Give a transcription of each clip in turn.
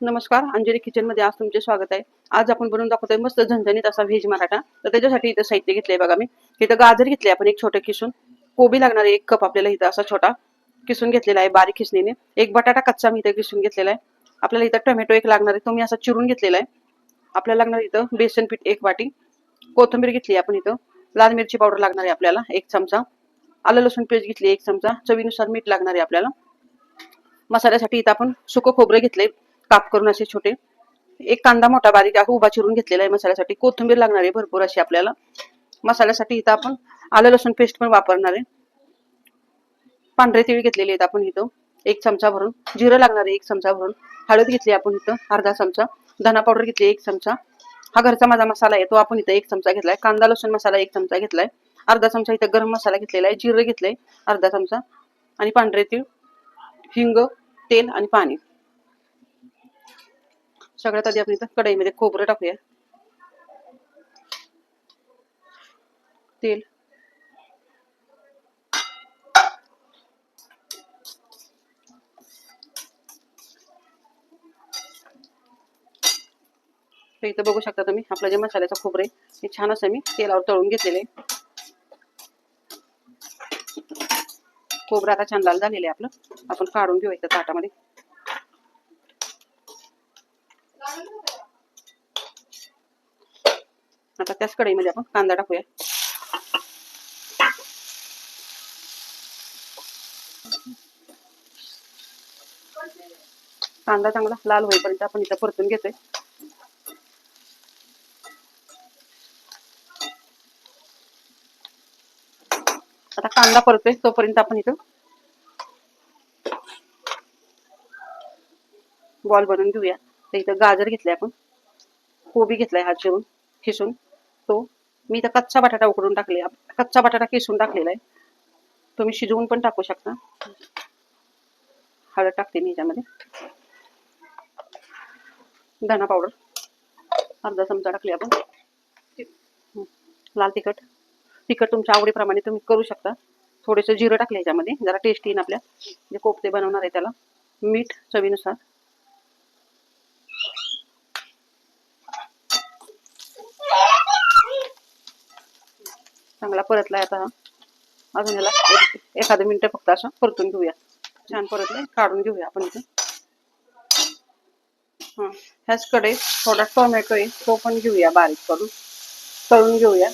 नमस्कार अंजली किचनमध्ये आज तुमचे स्वागत आहे. आज आपण बनवून दाखवतोय मस्त झणझणीत असा व्हेज मराठा. तर त्याच्यासाठी इथं साहित्य घेतलंय बघा मी. इथं गाजर घेतले आपण एक छोटं किसून. कोबी लागणार आहे एक कप आपल्याला इथं असा छोटा किसून घेतलेला आहे बारीक किसणीने. एक बटाटा कच्चा मी इथं किसून घेतलेला आहे. आपल्याला इथं टोमॅटो एक लागणार आहे तो मी असा चिरून घेतलेला आहे. आपल्याला लागणार इथं बेसन पीठ एक वाटी. कोथिंबीर घेतली आपण इथं. लाल मिरची पावडर लागणार आहे आपल्याला एक चमचा. आलं लसूण पेस्ट घेतली एक चमचा. चवीनुसार मीठ लागणार आहे आपल्याला. मसाल्यासाठी इथं आपण सुकं खोबरं घेतलंय काप करून असे छोटे. एक कांदा मोठा बारीक आहे उभा चिरून घेतलेला आहे मसाल्यासाठी. कोथिंबीर लागणार आहे भरपूर अशी आपल्याला. मसाल्यासाठी इथं आपण आलं लसूण पेस्ट पण वापरणार आहे. पांढरे तिळ घेतलेले आहेत आपण इथं. एक चमचा भरून. जिरं लागणार आहे एक चमचा भरून. हळद घेतली आपण इथं अर्धा चमचा. धना पावडर घेतली एक चमचा. हा घरचा माझा मसाला आहे तो आपण इथं एक चमचा घेतलाय. कांदा लसूण मसाला एक चमचा घेतलाय. अर्धा चमचा इथं गरम मसाला घेतलेला आहे. जिरं घेतलंय अर्धा चमचा. आणि पांढरे तीळ हिंग तेल आणि पाणी. सगळ्यात आधी आपण इथं कढईमध्ये खोबरं टाकूया. तेल. इथं बघू शकता तुम्ही आपलं जे मसाल्याचं खोबरे आहे हे छान असं मी तेलावर तळून घेतलेलं आहे खोबरं आता छान लाल झालेलं आहे आपलं. आपण काढून घेऊ इथं ताटामध्ये. आता त्याच कढईमध्ये आपण कांदा टाकूया. कांदा चांगला लाल होईपर्यंत आपण इथं परतून घेतोय आता कांदा परतोय तोपर्यंत आपण इथं बॉल बनवून घेऊया. तर इथं गाजर घेतलाय आपण. कोबी घेतलाय हा चिरून खिसून. तो मी इथं कच्चा बटाटा उकडून टाकले कच्चा बटाटा किसून टाकलेला आहे. तुम्ही शिजवून पण टाकू शकता. हळद टाकते मी याच्यामध्ये. धना पावडर. अर्धा चमचा टाकली आपण. लाल तिखट. तिखट तुमच्या आवडीप्रमाणे तुम्ही करू शकता. थोडेसे जिरं टाकले याच्यामध्ये जरा टेस्ट येईन आपल्या. जे कोफते बनवणार आहे त्याला. मीठ चवीनुसार. चांगला परतलाय आता हा. अजून याला एखादं मिनिट फक्त असं परतून घेऊया. छान परतले काढून घेऊया आपण इथे. ह्याच कडे थोडा टोमॅटो आहे तो पण घेऊया बारीक करून. तळून घेऊया.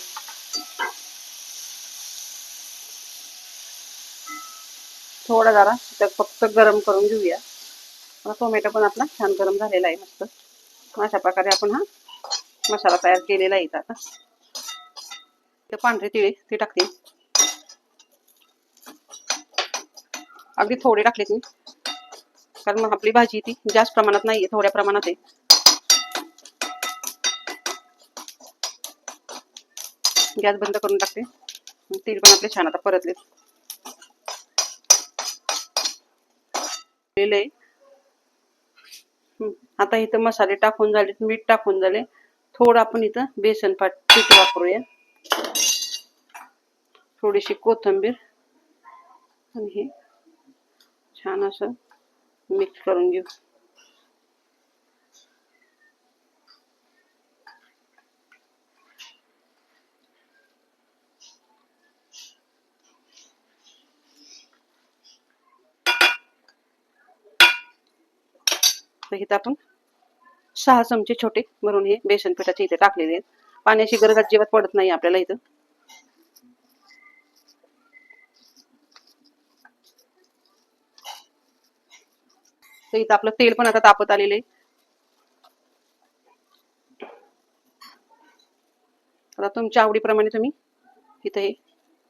थोडा जरा त्यात फक्त गरम करून घेऊया. टोमॅटो पण आपला छान गरम झालेला आहे मस्त. अशा प्रकारे आपण हा मसाला तयार केलेला आहे आता. ते पांढरे तिळे ते टाकते. अगदी थोडे टाकले मी कारण मग आपली भाजी ती जास्त प्रमाणात नाहीये थोड्या प्रमाणात आहे. गॅस बंद करून टाकते. तेल पण आपले छान आता परतले आहे आता इथं मसाले टाकून झाले मीठ टाकून झाले. थोडं आपण इथं बेसन पाट पीठ वापरूया. थोडीशी कोथिंबीर आणि हे छान असं मिक्स करून घेऊ. तर इथं आपण सहा चमचे छोटे भरून हे बेसन पिठाचे इथे टाकलेले आहेत. पाण्याची गरज अजिबात पडत नाही आपल्याला इथं. तर इथं आपलं तेल पण आता तापत आलेलं आहे. आता तुमच्या आवडीप्रमाणे तुम्ही इथं हे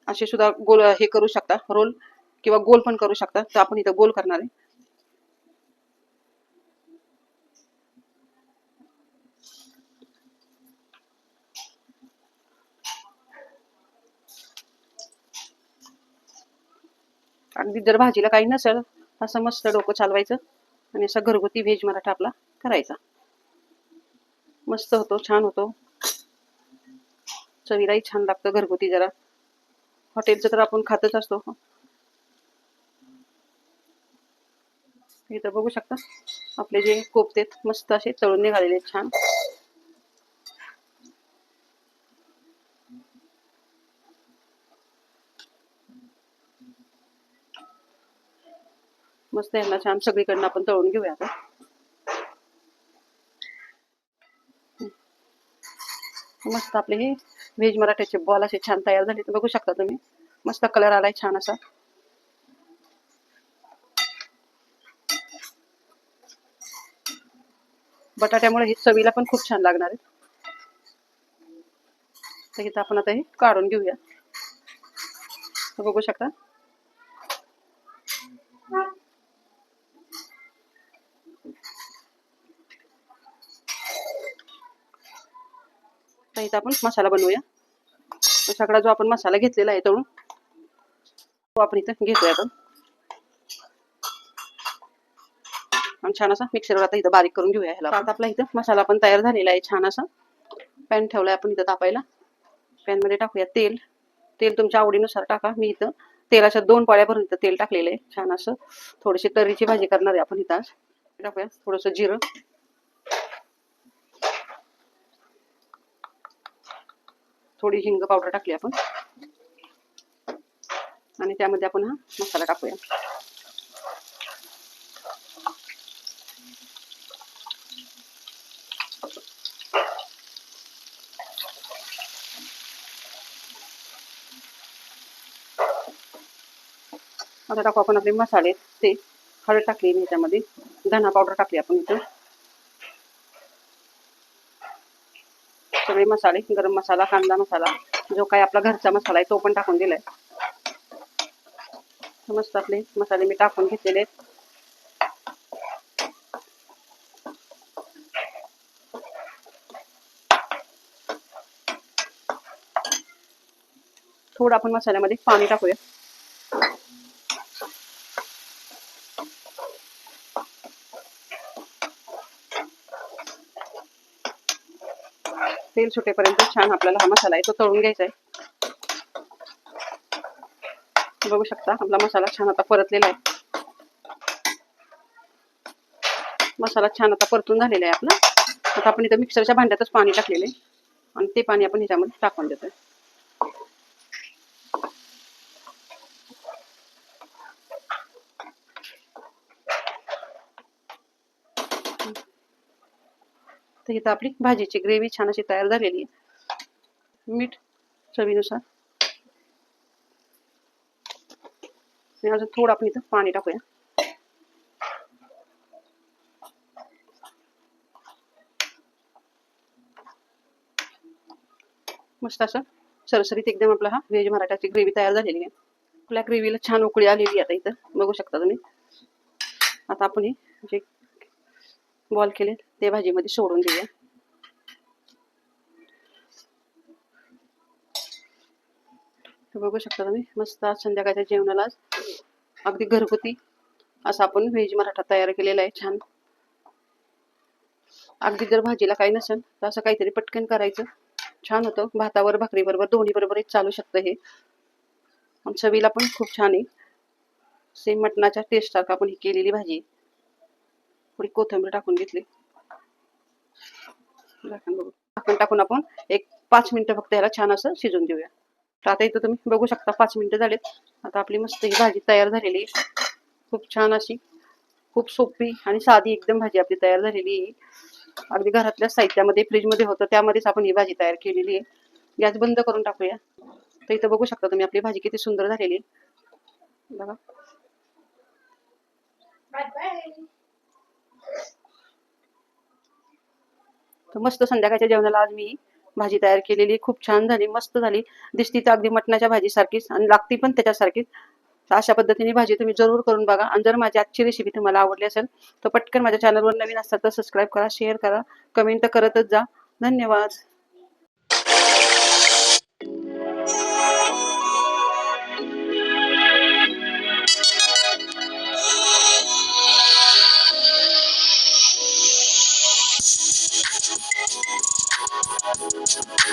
असे सुद्धा गोल हे करू शकता. रोल किंवा गोल पण करू शकता. तर आपण इथं गोल करणार आहे. अगदी जर भाजीला काही नसेल असं मस्त डोकं चालवायचं आणि असा घरगुती व्हेज मराठा आपला करायचा. मस्त होतो छान होतो. चवीलाही छान लागतं घरगुती जरा. हॉटेलचं तर आपण खातच असतो. इथं बघू शकता आपले जे कोफते आहेत, मस्त असे तळून निघालेले छान. मस्त यांना छान सगळीकडनं आपण तळून घेऊया आता. मस्त आपले हे व्हेज मराठ्याचे बॉल असे छान तयार झाले. तर बघू शकता तुम्ही. मस्त कलर आलाय छान असा. बटाट्यामुळे हे चवीला पण खूप छान लागणार आहे. तर इथं आपण आता हे काढून घेऊया. बघू शकता. इथं आपण मसाला बनवूया. सगळा जो आपण मसाला घेतलेला आहे तळून तो आपण इथं घेतोय आपण आणि छान असा मिक्सरवर आता इथं बारीक करून घेऊया ह्याला आता आपला इथं मसाला पण तयार झालेला आहे छान असा. पॅन ठेवलाय आपण इथं तापायला. पॅनमध्ये टाकूया तेल. तेल तुमच्या आवडीनुसार टाका. मी इथं तेलाच्या दोन इथं तेल टाकलेलं आहे. छान असं थोडीशी तर्रीची भाजी करणार आहे आपण इथं टाकूया थोडंसं जिरं. थोडी हिंग पावडर टाकली आपण. आणि त्यामध्ये आपण हा मसाला टाकूया. आता टाकू आपण आपले मसाले. ते हळद टाकली ह्याच्यामध्ये धना पावडर टाकली आपण इथं. मसाले गरम मसाला कांदा मसाला जो काही आपला घरचा मसाला आहे तो पण टाकून दिलाय. मस्त आपले मसाले मी टाकून घेतलेले आहेत. थोडं आपण मसाल्यामध्ये पाणी टाकूया. तेल सुटेपर्यंत छान आपल्याला हा मसाला आहे तो तळून घ्यायचा आहे. बघू शकता आपला मसाला छान आता परतलेला आहे. मसाला छान आता परतून झालेला आहे आपला. आता आपण इथं मिक्सरच्या भांड्यातच पाणी टाकलेलं आहे. आणि ते पाणी आपण ह्याच्यामध्ये टाकून देतोय. तर इथं आपली भाजीची ग्रेव्ही छान अशी तयार झालेली आहे. मीठ चवीनुसार. आणि अजून थोडं आपण इथं पाणी टाकूया. मस्त असं सरसरीत एकदम आपला हा व्हेज मराठाची ग्रेव्ही तयार झालेली आहे. आपल्या ग्रेव्हीला छान उकळी आलेली आता इथं. बघू शकता तुम्ही. आता आपण हे जे बॉल केले. ते भाजीमध्ये सोडून देऊया. बघू शकता तुम्ही मस्त आज संध्याकाळच्या जेवणाला अगदी घरगुती असा आपण व्हेज मराठा तयार केलेला आहे छान. अगदी जर भाजीला काही नसेल तर असं काहीतरी पटकन करायचं. छान होतं. भातावर भाकरी बरोबर दोन्ही बरोबर चालू शकतं हे. चवीला पण खूप छान आहे. सेम मटणाच्या टेस्ट सारखं आपण ही केलेली भाजी. आहे. थोडी कोथिंबीर टाकून घेतली. झाकण बघू. झाकण टाकून आपण एक पाच मिनिटं फक्त याला छान असं शिजून देऊया. तर आता इथं तुम्ही बघू शकता पाच मिनिटं झालेत. आता आपली मस्त ही भाजी तयार झालेली आहे. खूप छान अशी खूप सोपी आणि साधी एकदम भाजी आपली तयार झालेली आहे. अगदी घरातल्या साहित्यामध्ये फ्रीजमध्ये होतं त्यामध्येच आपण ही भाजी तयार केलेली आहे. गॅस बंद करून टाकूया. तर इथं बघू शकता तुम्ही आपली भाजी किती सुंदर झालेली आहे. बघा. तर मस्त संध्याकाळच्या जेवणाला आज मी भाजी तयार केलेली. खूप छान झाली मस्त झाली. दिसती तर अगदी मटणाच्या भाजी सारखीच आणि लागती पण त्याच्यासारखीच. अशा पद्धतीने भाजी तुम्ही जरूर करून बघा. आणि जर माझी आजची रेसिपी तुम्हाला आवडली असेल तर पटकन माझ्या चॅनलवर नवीन असतात तर सबस्क्राईब करा शेअर करा कमेंट तर करतच जा. धन्यवाद.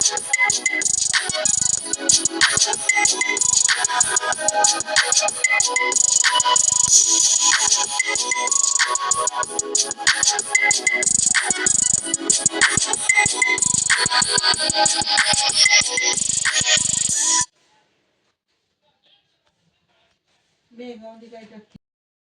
Bene, non dica i